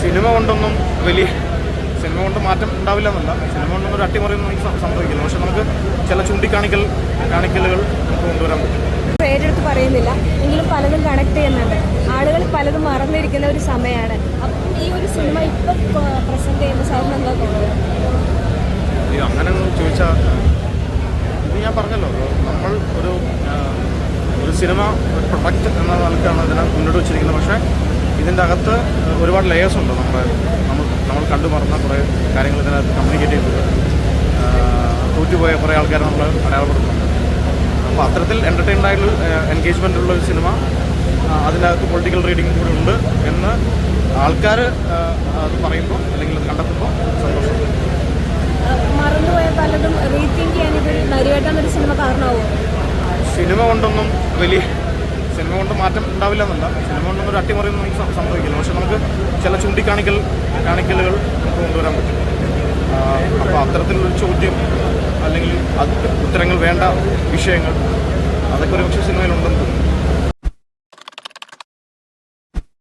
Cinema കൊണ്ടൊന്നും വലിയ cinema കൊണ്ട് മാറ്റം ഉണ്ടാവില്ല എന്നല്ല. സിനിമ കൊണ്ടൊന്നും ഒരു അട്ടിമറിയൊന്നും നമുക്ക് സംഭവിക്കില്ല. പക്ഷെ നമുക്ക് ചില ചൂണ്ടിക്കാണിക്കൽ കാണിക്കലുകൾ നമുക്ക് കൊണ്ടുവരാൻ പറ്റും. പേരെടുത്ത് പറയുന്നില്ല. എങ്കിലും പലതും കണക്ട് ചെയ്യുന്നുണ്ട്. ആളുകൾ പലതും മറന്നിരിക്കുന്ന ഒരു സമയമാണ് അപ്പം ഈ ഒരു സിനിമ ഇപ്പം പ്രസന്റ് ചെയ്യുന്ന സാറിന് എന്താ തോന്നുന്നത്? അങ്ങനെ ചോദിച്ചാൽ ഇത് ഞാൻ പറഞ്ഞല്ലോ. നമ്മൾ ഒരു ഒരു സിനിമ ഒരു പ്രൊഡക്റ്റ് എന്ന നിലക്കാണ് ഇതിനെ മുന്നോട്ട് വെച്ചിരിക്കുന്നത്. പക്ഷേ ഇതിന്റെ അകത്ത് ഒരുപാട് ലെയേഴ്സ് ഉണ്ട് നമ്മുടെ നമ്മൾ നമ്മൾ കണ്ടു മറന്ന കുറേ കാര്യങ്ങൾ ഇതിനകത്ത് കമ്മ്യൂണിക്കേറ്റ് ചെയ്തിട്ടുണ്ട്. തോറ്റുപോയ കുറേ ആൾക്കാരെ നമ്മൾ അടയാളപ്പെടുത്തുന്നുണ്ട്. അപ്പോൾ അത്തരത്തിൽ എന്റർടൈൻഡ് ആയിട്ടുള്ള എൻഗേജ്മെന്റ് ഉള്ള ഒരു സിനിമ അതിനകത്ത് പൊളിറ്റിക്കൽ റീഡിംഗ് കൂടി ഉണ്ട് എന്ന് ആൾക്കാർ അത് പറയുമ്പോൾ അല്ലെങ്കിൽ അത് കണ്ടെത്തുമ്പോൾ സന്തോഷം. മറന്നുപോയ പലതും റീതിങ്ക് ചെയ്യാൻ ഇതൊരു നരിവേട്ടെന്നൊരു സിനിമ കാരണമാവും സിനിമ കൊണ്ടൊന്നും വലിയ സിനിമ കൊണ്ട് മാറ്റം ഉണ്ടാവില്ല എന്നല്ല. സിനിമ കൊണ്ട് ഒരു അട്ടിമറിയൊന്നും നമുക്ക് സംഭവിക്കില്ല. പക്ഷെ നമുക്ക് ചില ചൂണ്ടിക്കാണിക്കൽ കാണിക്കലുകൾ നമുക്ക് കൊണ്ടുവരാൻ പറ്റും. അപ്പോൾ അത്തരത്തിലൊരു ചോദ്യം അല്ലെങ്കിൽ ഉത്തരങ്ങൾ വേണ്ട വിഷയങ്ങൾ അതൊക്കെ ഒരു പക്ഷേ സിനിമയിലുണ്ട്